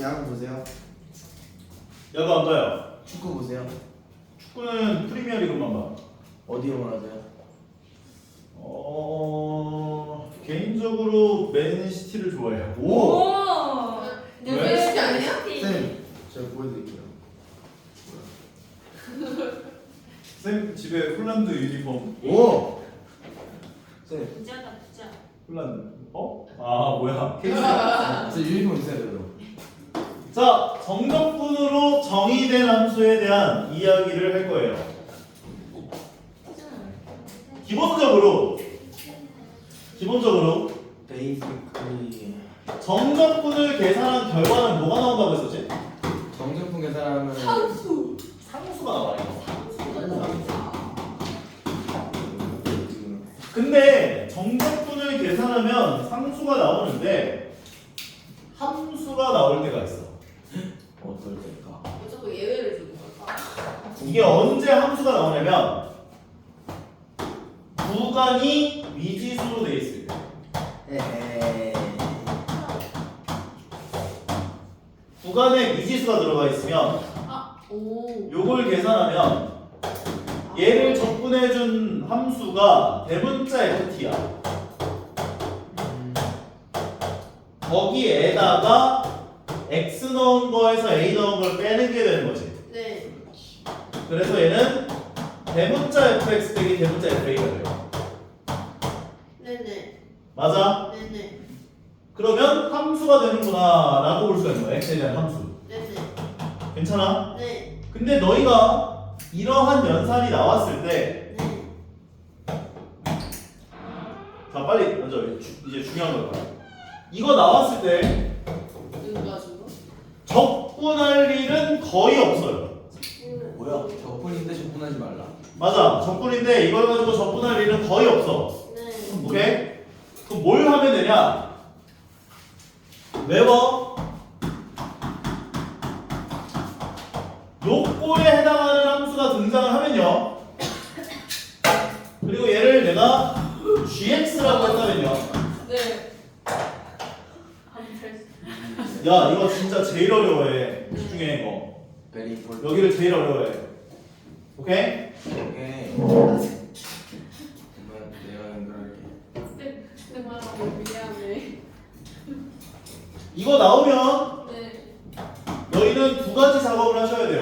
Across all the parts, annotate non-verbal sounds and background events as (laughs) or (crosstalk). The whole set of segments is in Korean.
야구 보세요. 야구 안 봐요. 축구 보세요. 축구는 프리미어리그만 봐. 어디 응원하세요? 어 개인적으로 맨시티를 좋아해요. 오. 왜? 맨시티 아니야? 쌤, 제가 보여드릴게요. (laughs) 쌤 집에 홀란드 유니폼. 오. 쌤, 부자다 부자. 홀란드. 어? 아 뭐야? 저 유니폼 있어요, 저도. 자 정적분으로 정의된 함수에 대한 이야기를 할 거예요. 기본적으로 기본적으로 정적분을 계산한 결과는 뭐가 나온다고 했었지? 정정풍 계산하면 상수. 상수가 나와요. 지금 근데 정적분을 계산하면 상수가 나오는데 함수가 나올 때가 있어. 어떨 때일까? 왜 자꾸 예외를 주는 걸까? 이게 언제 함수가 나오냐면 구간이 미지수로 돼 있을 때. 에헤. 구간에 미지수가 들어가 있으면 아, 오. 요걸 계산하면 얘를 적분해준 함수가 대문자 ft야. 거기에다가 x 넣은 거에서 a 넣은 걸 빼는 게 되는 거지. 네. 그래서 얘는 대문자 fx 빼기 대문자 fa가 돼요. 네네. 맞아? 네네. 그러면 함수가 되는구나 라고 볼 수가 있는 거야. x에 대한 함수. 네네. 괜찮아? 네. 근데 너희가 이러한 연산이 나왔을 때 네. 자 빨리 먼저 주- 이제 중요한 걸 봐. 이거 나왔을 때. 적분할 일은 거의 없어요. 뭐야? 적분인데 적분하지 말라. 맞아. 적분인데 이걸 가지고 적분할 일은 거의 없어. 네. 오케이? 그럼 뭘 하면 되냐? 외워. 요꼴에 해당하는 함수가 등장을 하면요. 그리고 얘를 내가 gx라고 했다면요. 네. 야 이거 진짜 제일 어려워해. 중에 이거. 베리 볼. 여기를 제일 어려워해. 오케이? 오케이. 내가 연결할게. 미안해. 이거 나오면 네. 너희는 두 가지 작업을 하셔야 돼요.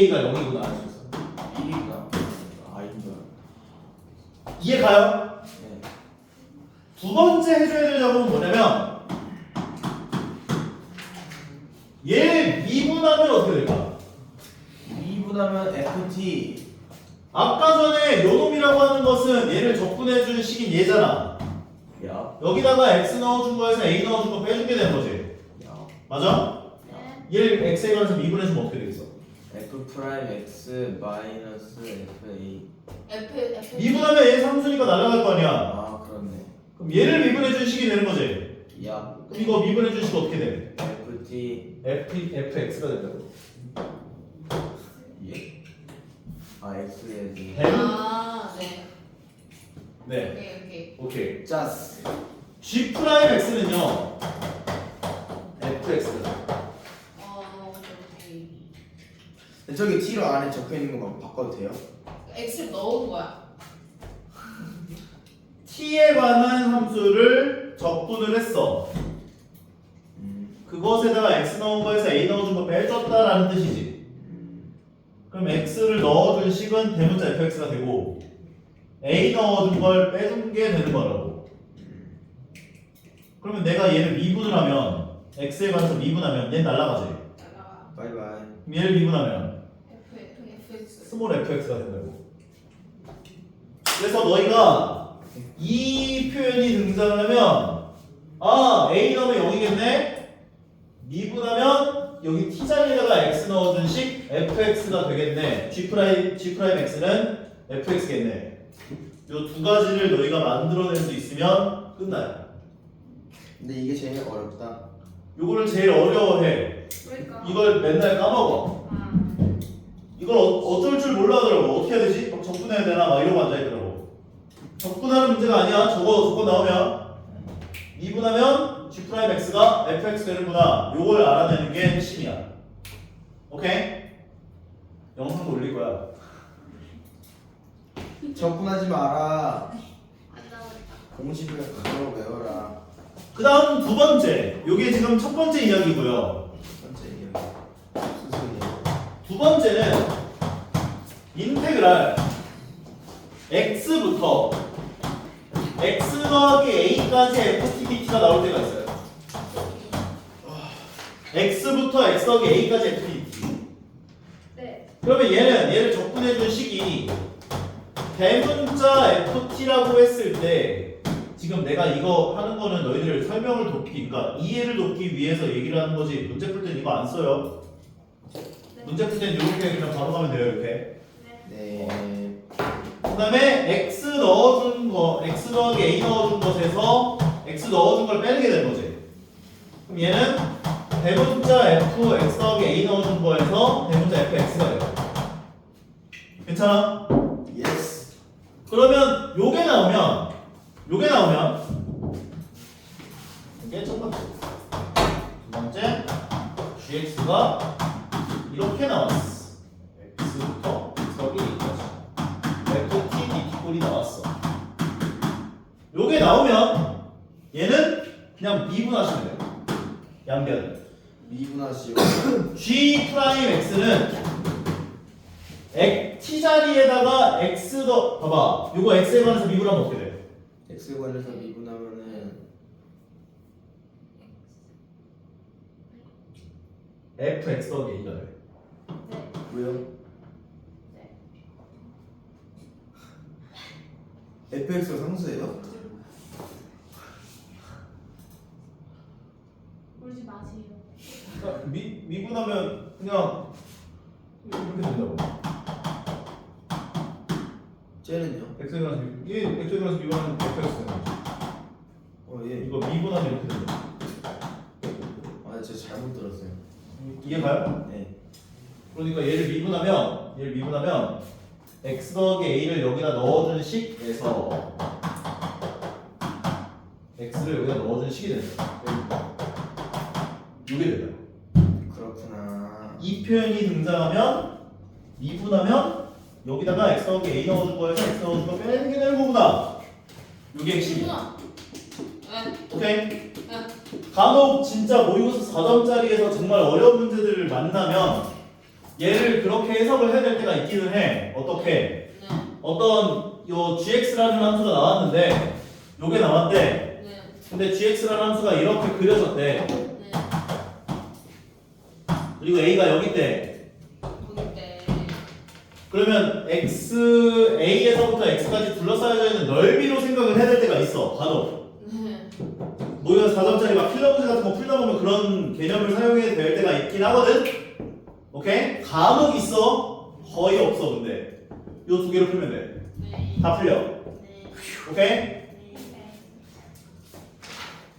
2a가 0이구나 알 수 있어. 1인가? 아, 이인가? 이해 가요? 네. 두 번째 해줘야 될 점은 뭐냐면 얘 미분하면 어떻게 될까? 2분하면 FT. 아까 전에 요놈이라고 하는 것은 얘를 적분해 주는 식인 얘잖아. 야. 여기다가 x 넣어준 거에서 a 넣어준 거 빼주게 되는 거지. 야. 맞아? 네. 얘를 x에 관해서 미분해주면 어떻게 되겠어? F 프라임 X 마이너스 F A. F, F. 미분하면 얘 상수니까 날아갈 거 아니야. 아 그렇네. 그럼 얘를 미분해 준 식이 되는 거지. 야. 그럼 이거 미분해 준 식 어떻게 돼? FT. f fx가 된다고. 예? 아 X에 아, 네. 네. 오케이, 오케이. 오케이. 짜스. g 프라임 x는요. fx가 돼. 어, 오케이. 근데 저기 T로 안에 적혀 있는 거 바꿔도 돼요? X를 넣은 거야. t에 관한 함수를 적분을 했어. 음. 그것에다가 x 넣은 거에서 a 넣어준 거 빼줬다라는 뜻이지. 그럼 x를 넣어준 식은 대문자 fx가 되고 a 넣어준 걸 빼준 게 되는 거라고. 그러면 내가 얘를 미분을 하면 x에 관해서 미분하면 얘 날라가지. 바이바이. 그럼 얘를 미분하면. 스몰 fx가 된다고. 그래서 너희가 이 표현이 등장하면 아 a 넣으면 0이겠네. 미분하면 여기 t 자리에다가 x 넣어준 식 fx가 되겠네. g 프라임 g 프라임 x는 fx겠네. 요 두 가지를 너희가 만들어낼 수 있으면 끝나요. 근데 이게 제일 어렵다. 요거를 제일 어려워해. 그러니까. 이걸 맨날 까먹어. 아. 이걸 어, 어쩔 줄 몰라더라고. 어떻게 해야 되지? 막 접근해야 되나? 막 이러고 앉아있더라고. 접근하는 문제가 아니야. 저거 저거 나오면 미분하면 g 프라임 x가 fx 되는구나. 요걸 알아내는 게 핵심이야. 오케이? 영상도 올릴 거야. 접근하지 마라. 안 나오겠다. 공식을 그대로 외워라. 그 다음 두 번째. 요게 지금 첫 번째 이야기고요. 두 번째는 인테그랄 x부터 x 더하기 a까지 ftvt가 나올 때가 있어요. x부터 x 더하기 a까지 ftvt. 네. 그러면 얘는 얘를 접근해준 식이 대문자 ft라고 했을 때 지금 내가 이거 하는 거는 너희들 설명을 돕기, 그러니까 이해를 돕기 위해서 얘기를 하는 거지. 문제 풀땐 이거 안 써요. 문제 풀땐 이렇게 그냥 바로 가면 돼요, 이렇게. 네. 그 다음에 x 넣어준 거, x 더하기 a 넣어준 것에서 x 넣어준 걸 빼내게 되는 거지. 그럼 얘는 대문자 f x 더하기 a 넣어준 거에서 대문자 f x가 돼요. 괜찮아? 예스. 그러면 요게 나오면 요게 나오면 이게 첫 번째 두 번째 gx가 이렇게 나왔어. X부터 x하기 ft dt 꼴이 나왔어. 요게 나오면 얘는 그냥 미분하시면 돼요. 양변. 미분하시오. g 프라임 x는 t 자리에다가 x 더 봐봐. 요거 x에 관해서 미분하면 어떻게 돼? x 관해서 미분하면은 fx 더하기 a가 돼 네. 왜요? 네. fx가 상수예요? 울지 마세요. 그러니까 미, 미분하면 그냥 이렇게 된다고 쟤는요? x에 관해서 미분 이게 x에 관해서 미분하면 fx 되는 거지 어 예. 이거 미분하면 이렇게 된다 아 제가 잘못 들었어요. 이해가요? 네. 그러니까 얘를 미분하면 얘를 미분하면 x 더하기 a를 여기다 넣어준 식에서 x를 여기다 넣어준 식이 된다 이게 된다 그렇구나. 이 표현이 등장하면 미분하면 여기다가 x 더하기 a 넣어줄 거에서 x 넣어줄 거 빼는 게 되는 거구나 이게 핵심이야. 네. 오케이? 네. 간혹 진짜 모의고사 4점짜리에서 정말 어려운 문제들을 만나면 얘를 그렇게 해석을 해야 될 때가 있기는 해 어떻게? 네. 어떤 요 gx라는 함수가 나왔는데 요게 나왔대 네. 근데 gx라는 함수가 이렇게 그려졌대 네. 그리고 a가 여기 있대 때. 그러면 x a에서부터 x까지 둘러싸여져 있는 넓이로 생각을 해야 될 때가 있어 간혹 네. 모의고사 4점짜리 막 필러 문제 같은 거 풀다 보면 그런 개념을 사용해야 될 때가 있긴 하거든 오케이? 간혹 있어 거의 없어 근데 요 두 개로 풀면 네. 돼다 풀려 네. 오케이? 네.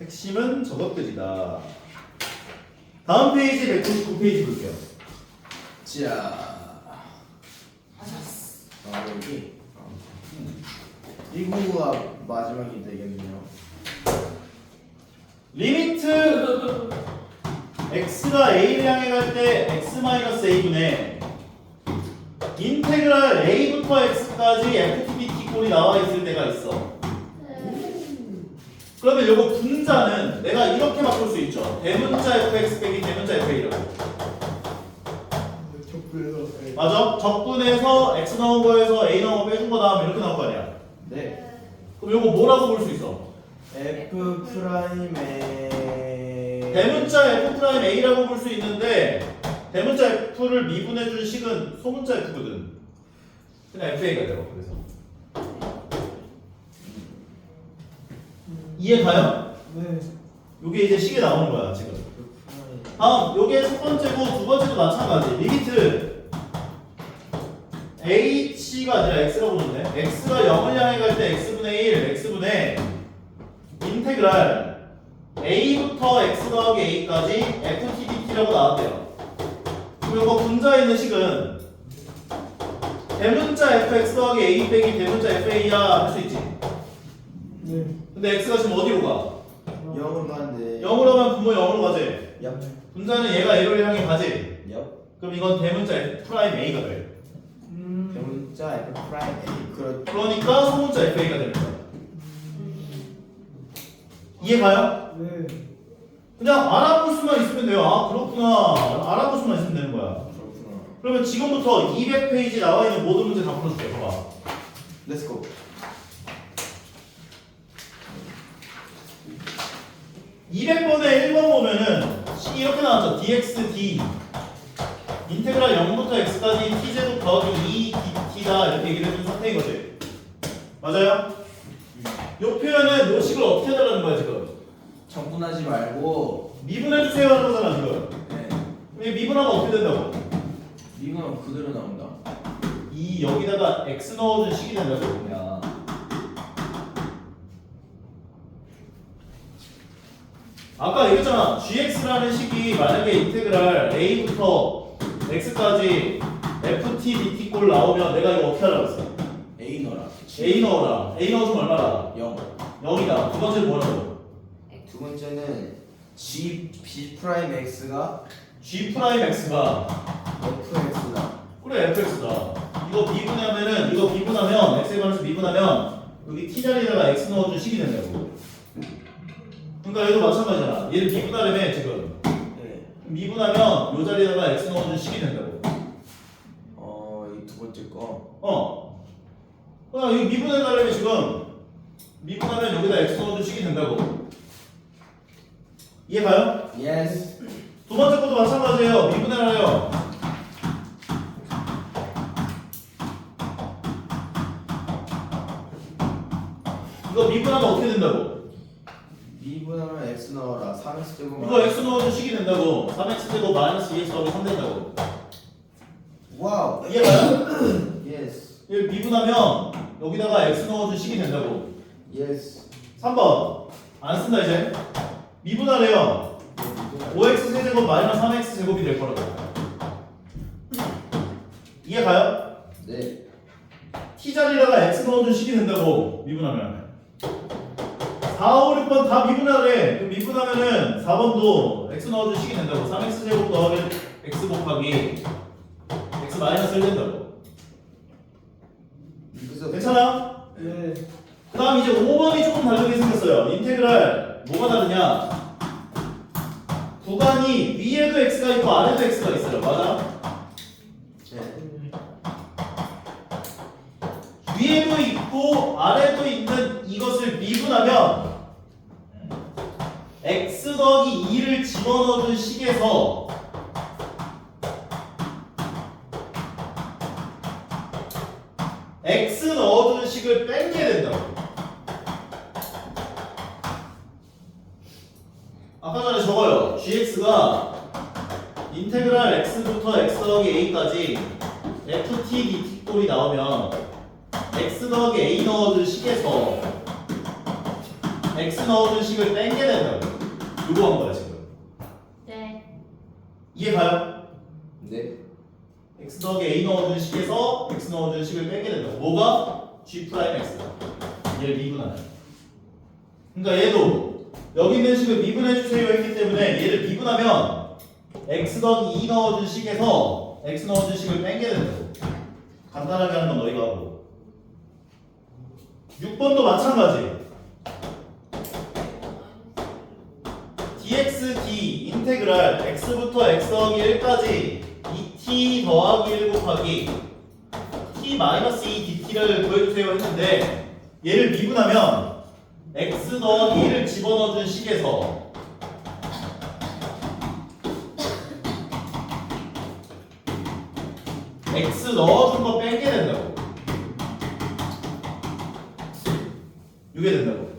핵심은 저것들이다. 다음 페이지 199페이지 볼게요. 자. 아 여기. 어. 이 구가 마지막이 되겠네요. 리미트 (laughs) x가 a를 향해 갈 때 x-a분의 인테그랄 a부터 x까지 ftbt 꼴이 나와 있을 때가 있어. 그러면 요거 분자는 내가 이렇게 바꿀 수 있죠. 대문자 fx 빼기 대문자 fa라고. 맞아? 적분해서 x 나온 거에서 a 나온 거 빼준 거 다음 이렇게 나올 거 아니야. 네. 그럼 요거 뭐라고 볼 수 있어? f 프라임의 대문자 f a라고 볼 수 있는데 대문자 f를 미분해 준 식은 소문자 f거든. 그냥 fa가 되고 그래서 이해 가요? 네. 요게 이제 식이 나오는 거야 지금. 프라임. 다음 요게 첫 번째고 두 번째도 마찬가지. 리미트 h가 아니라 x라고 보는데 x가 0을 향해 갈 때 x분의 1, x분의 인테그랄 a부터 x 더하기 a까지 ftdt라고 나왔대요. 그럼 이거 분자에 있는 식은 대문자 fx 더하기 a 빼기 대문자 fa야 할 수 있지. 네. 근데 x가 지금 어디로 가? 0으로 가는데 0으로 가면 분모 0으로 가지. 얍 분자는 얘가 a를 향해 가지. 얍 그럼 이건 대문자 f 프라임 a가 돼. 음. 대문자 F 프라임 A 그렇 그러니까 소문자 fa가 되는 거야. 이해 가요? 네. 그냥 알아볼 수만 있으면 돼요. 아 그렇구나. 알아볼 수만 있으면 되는 거야. 그렇구나 그러면 지금부터 200페이지 나와 있는 모든 문제 다 풀어줄게. 봐봐. 렛츠고 200번에 1번 보면은 이렇게 나왔죠. dx d 식이 된다고 그냥. 아까 얘기했잖아. gx라는 식이 만약에 인테그랄 a부터 x까지 ft dt 꼴 나오면 내가 이거 어떻게 하라고 했어? A 넣어라 a 넣어라. a 넣어주면 얼마나? 0 0이다. 두 번째는 뭐라고? 두 번째는 G B 프라임 X가 g 프라임 x가 FX다 그래 fx다. 이거 미분하면은 이거 미분하면 x에 관해서 미분하면 여기 t 자리에다가 x 넣어준 식이 된다고. 그러니까 얘도 마찬가지잖아. 얘를 미분하려면 지금 네. 미분하면 요 자리에다가 x 넣어준 식이 된다고. 어 이 두 번째 거 어. 그냥 이거 미분해달라면 지금 미분하면 여기다 x 넣어준 식이 된다고. 이해 가요? 예스 두 번째 것도 마찬가지예요. 미분해라요. 이거 미분하면 어떻게 된다고? 미분하면 X 넣어라 3X 제곱 이거 x 넣어준 식이 된다고. 3x 제곱 마이너스 2x 더하기 3 된다고. 와우 이해 가요? 예스 이걸 미분하면 여기다가 x 넣어준 식이 된다고. 예스 3번 안 쓴다 이제. 미분하래요. 5x 세제곱 마이너스 3x 제곱이 될 거라고. 이해 가요? 네 t 자리에다가 x 넣어준 식이 된다고 미분하면 4, 5, 6번 다 미분하래 그럼 미분하면은 4번도 x 식이 된다고. 3x 제곱 더하기 x 곱하기 x 마이너스 1 된다고. 그래서 괜찮아? 네. 그 다음 이제 5번이 조금 다르게 생겼어요. 인테그랄 뭐가 다르냐? 구간이 위에도 x가 있고 아래도 x가 있어요. 맞아? 네. 위에도 있고 아래도 있는 이것을 미분하면 x 더하기 2를 집어넣어준 식에서 x 넣어준 식을 뺀게 된다고. 아까 전에 적어요. Gx가 인테그랄 x부터 x 더하기 a까지 ft dt 꼴이 나오면 x 더하기 a 넣어준 식에서 x 넣어준 식을 뺀게 된다고 요거 한 거야 지금. 네. 이해 가요? 네. X 더하기 a 넣어준 식에서 x 넣어준 식을 빼게 된다고. 뭐가? g 프라임 x다 얘를 미분하는 그러니까 얘도 여기 있는 식을 미분해 주세요 했기 때문에 얘를 미분하면 x 더하기 2 넣어준 식에서 x 넣어준 식을 빼게 된다고. 간단하게 하는 건 너희가 하고. 6번도 마찬가지 dx d 인테그랄 x부터 x 더하기 1까지 2t 더하기 1 곱하기 t 마이너스 2 dt를 구해주세요 했는데 얘를 미분하면 x 더하기 1을 집어넣어준 식에서 x 넣어준 거 빼게 된다고. 이게 된다고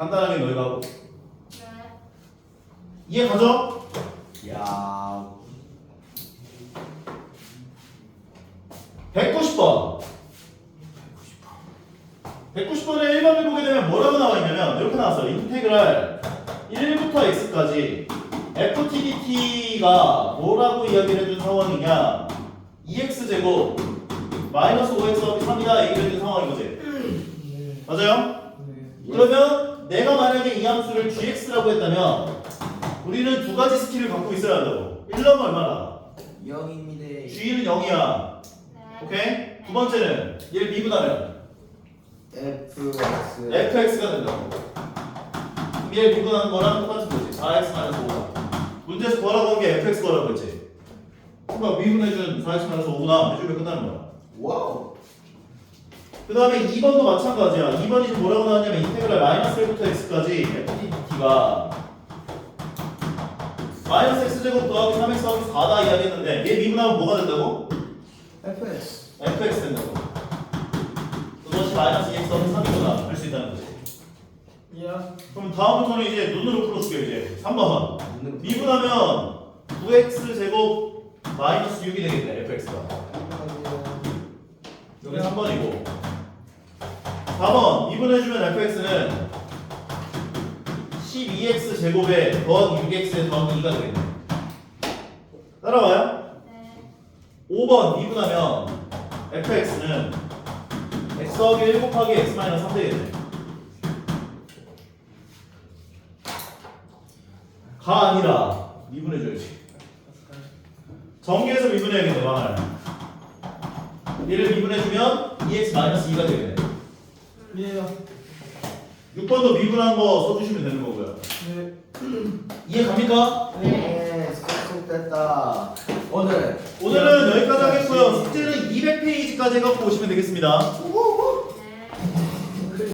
간단하게 너희가 하고 네. 이해 가죠? 야 190번 190번 30번에 1번을 보게 되면 뭐라고 나와 있냐면 이렇게 나왔어요. 인테그랄 1부터 x까지 ftdt가 뭐라고 이야기를 해준 상황이냐 2x 제곱 마이너스 5x 더하기 3이다 얘기를 해준 상황인 거지. 네. 맞아요? 네. 그러면 내가 만약에 이 함수를 gx라고 했다면 우리는 두 가지 스킬을 갖고 있어야 한다고. 1는 얼마나? 0입니다. g는 0이야. 네. 오케이? 두 번째는 얘를 미분하면 fx fx가 된다고. 얘를 미분하는 거랑 똑같은 거지. 4x 5가. 문제에서 구하라고 한 게 fx 구하라고 했지. 그러니까 미분해준 4x 5구나 해주면 끝나는 거야. 와우. 그 다음에 2번도 마찬가지야. 2번이 지금 뭐라고 나왔냐면 인테그랄 마이너스 1부터 x까지 ftdt가 마이너스 x제곱 더하기 3x 더하기 4다 이야기했는데 얘 미분하면 뭐가 된다고? fx fx 된다고. 그것이 마이너스 2x 더하기 3이구나 할 수 있다는 거지. 야. 그럼 다음부터는 이제 눈으로 풀어줄게 이제 3번 미분하면 9x 제곱 마이너스 6이 되겠네 fx가 여기 3번이고 4번 미분해주면 fx는 12x 제곱에 더하기 6x에 더하기 2가 되겠네. 따라와요? 네. 5번 미분하면 fx는 x 더하기 1 곱하기 x 마이너스 3 되겠네. 가 아니라 미분해줘야지. 정계에서 미분해야겠네 망할 얘를 미분해주면 2x 마이너스 2가 되겠네 예. 6번도 미분한 거 써주시면 되는 거고요 네. (clears throat) 이해 갑니까? 네 스코프 됐다. 오늘 오늘은 여기까지 하겠고요 숙제는 200페이지까지 해갖고 오시면 되겠습니다